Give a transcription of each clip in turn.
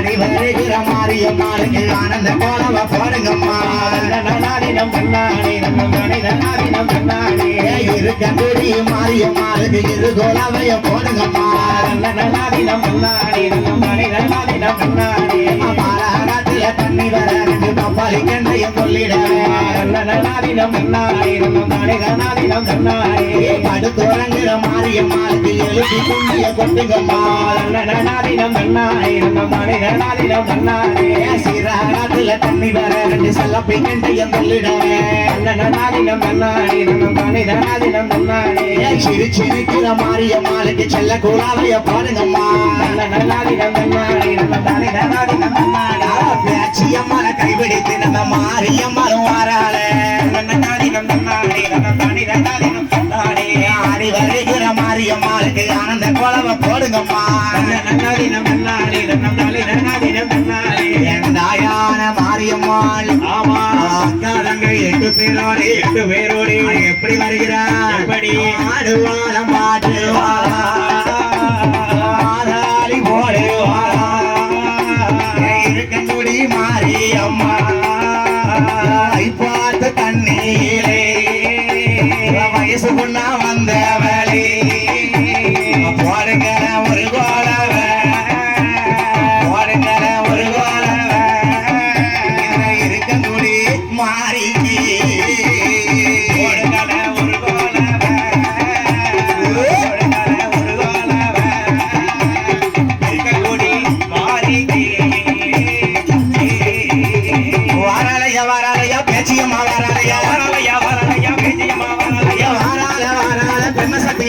ஆடி வருகிற மாரியம்மாளுக்கு ஆனந்த கோலவ போடுங்கம்மா. நாடினம் கண்ணாடி நம்ம நாடினம் கண்ணாடி. இருக்கங்குடி மாரியம்மாளுக்கு இரு கோலவைய போடுங்கம்மா. நாடினம் கண்ணாடி நம்ம நாடினம் கண்ணாடி. நாடினம் கண்ணாடி நம்ம நாடினம் கண்ணாடி படுத்துறங்குற மாரியம்மாளுக்கு எழுதி குண்டிய கொட்டுங்கம்மா நாளிடம் கண்ணாடி நம்ம நாளிடம் கண்ணாடி சிறாராத்துல தண்ணி வர ரெண்டு செல்லப்பை கண்டையும் சொல்லிடுவேன் நாளிடம் கண்ணாடி நம்ம நாடினம் கண்ணாடி சிறு சிரிக்கிற மாரியம்மாளுக்கு செல்ல கூடாதைய பாருங்கம்மா நாளிடம் கண்ணாடி நம்ம நாளிடம் கண்ணாடி பேச்சியம்மன கைபிடித்து நம்ம மாரியம்மனும் வாராள மாரியம்மாளுக்கு ஆனந்த கோலவ போடுங்கம்மா நாடினம் மாரியம்மாள் ஆமா எட்டு பேரோடு எட்டு பேரோடு எப்படி வருகிறார் எப்படி? ஆடுவாளம் பாட்டுவாளா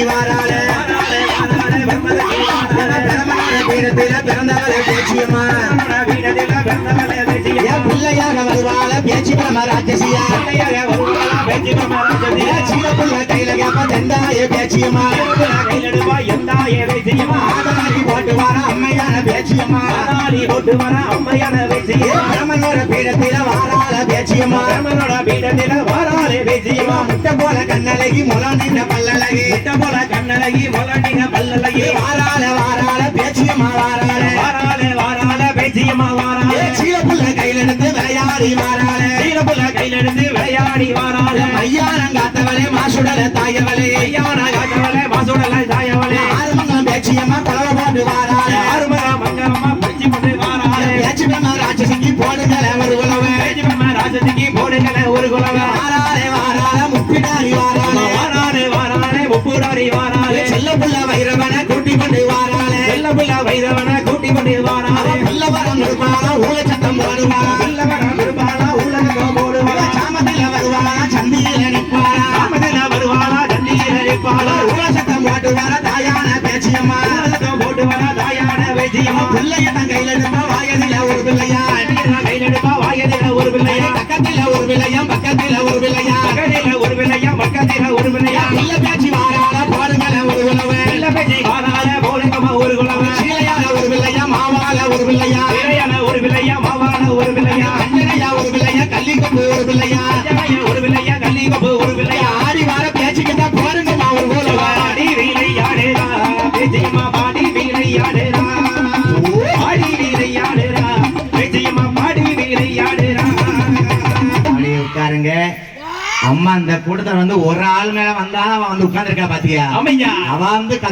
வாராள. பிறந்தவளை பேச்சியம்மா பிள்ளையாக வருவாள பேச்சி பிரம ராஜதியா சின்ன பிள்ளை கையில கேப்ப தெண்டாய பேச்சியம்மா. போட்டு வார அம்மையான பேச்சியம்மா. போட்டு வர அம்மையான பேச்சியம்மா. பிரமனோட பீடத்தில வாராள பேச்சியம்மா. பிரமனோட பீடத்தில பேச்சியம்மா முட்டை போல கண்ணழகி முலாண்டின பல்லழகி. முட்டை போல கண்ணழகி முலண்டின பல்லழகி. வாராள வாராள பேச்சியம்மா வாராள. வாராளே வாராளே பேச்சியம்மா வாராளே. சீல புள்ள கையில எடுத்து விளையாடி வாராள. சீரப்புல கையிலிருந்து விளையாடி வாராளே. ஐயாரங்காத்தவளே மாசுடல தாயவளே. ஐயான புள்ள வைரவனை கூட்டி கொண்டு வாராளே பிள்ளவரம் இருப்பாளா ஊழ சத்தம் போடுவா வெள்ளவன விரும்பாளா உலகம் போடுவாளா சாமத்தில வருவாளா சந்தியில நிற்பாளா. ராமதில வருவாளா தண்ணீர் அடிப்பாளா ஊழ சத்தம் போட்டு வர தாயான பேச்சியம்மா. உலகம் போட்டு வர தாயான வேஜியம்மா பிள்ளைய தன் கையில எடுப்பா வாயதில ஒரு பிள்ளையா. கையிலெடுப்பா வாயதில ஒரு பிள்ளையா. பக்கத்தில ஒரு பிள்ளையா பக்கத்தில ஒரு ஒரு ஒரு ஆடி வார பேச்சுக்கிட்டா ஒரு பேச்சியம்மா பாடி பேச்சியம்மா பாடி அப்படியே உட்காருங்க. அம்மா அந்த கூட்டத்துல வந்து ஒரு ஆள் மேல வந்தாலும் அவன் வந்து உட்கார்ந்துருக்கா பாத்தியா? அமையா அவ வந்து கதை